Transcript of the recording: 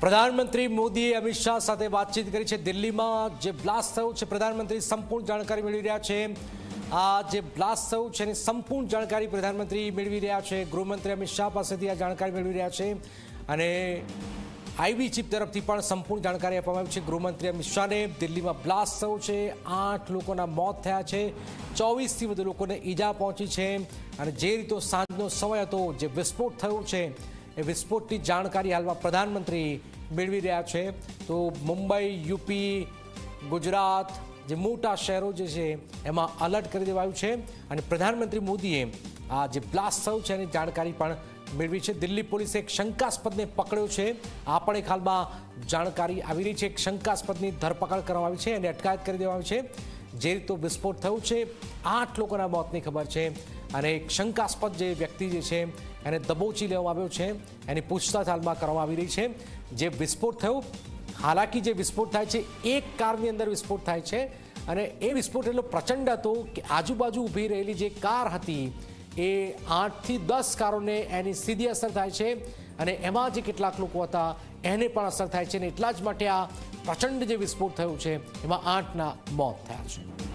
પ્રધાનમંત્રી મોદીએ અમિત શાહ સાથે વાતચીત કરી છે. દિલ્હીમાં જે બ્લાસ્ટ થયું છે, પ્રધાનમંત્રી સંપૂર્ણ જાણકારી મેળવી રહ્યા છે. આ જે બ્લાસ્ટ થયું છે, એની સંપૂર્ણ જાણકારી પ્રધાનમંત્રી મેળવી રહ્યા છે. ગૃહમંત્રી અમિત શાહ પાસેથી આ જાણકારી મેળવી રહ્યા છે. અને આઈબી ચીફ તરફથી પણ સંપૂર્ણ જાણકારી આપવામાં આવી છે. ગૃહમંત્રી અમિત શાહને દિલ્હીમાં બ્લાસ્ટ થયો છે. આઠ લોકોના મોત થયા છે. ચોવીસથી વધુ લોકોને ઈજા પહોંચી છે. અને જે રીતો સાંજનો સમય હતો, જે વિસ્ફોટ થયો છે, એ વિસ્ફોટની જાણકારી હાલમાં પ્રધાનમંત્રી મેળવી રહ્યા છે. તો મુંબઈ, યુપી, ગુજરાત, જે મોટા શહેરો જે છે, એમાં અલર્ટ કરી દેવાયું છે. અને પ્રધાનમંત્રી મોદીએ આ જે બ્લાસ્ટ થયું છે એની જાણકારી પણ મેળવી છે. દિલ્હી પોલીસે એક શંકાસ્પદને પકડ્યો છે. આ પણ એક હાલમાં જાણકારી આવી રહી છે. એક શંકાસ્પદની ધરપકડ કરવામાં આવી છે અને અટકાયત કરી દેવામાં આવી છે. જે રીતે વિસ્ફોટ થયો છે, આઠ લોકોના મોતની ખબર છે અને એક શંકાસ્પદ જે વ્યક્તિ જે છે, એને દબોચી લેવામાં આવ્યો છે. એની પૂછતાછ હાલમાં કરવામાં આવી રહી છે. જે વિસ્ફોટ થયો, હાલાકી જે વિસ્ફોટ થાય છે, એક કારની અંદર વિસ્ફોટ થાય છે અને એ વિસ્ફોટ એટલો પ્રચંડ હતો કે આજુબાજુ ઊભી રહેલી જે કાર હતી એ આઠથી દસ કારોને એની સીધી અસર થાય છે અને એમાં જે કેટલાક લોકો હતા, એને પણ અસર થાય છે અને એટલા જ માટે આ પ્રચંડ જે વિસ્ફોટ થયો છે, એમાં આઠના મોત થયા છે.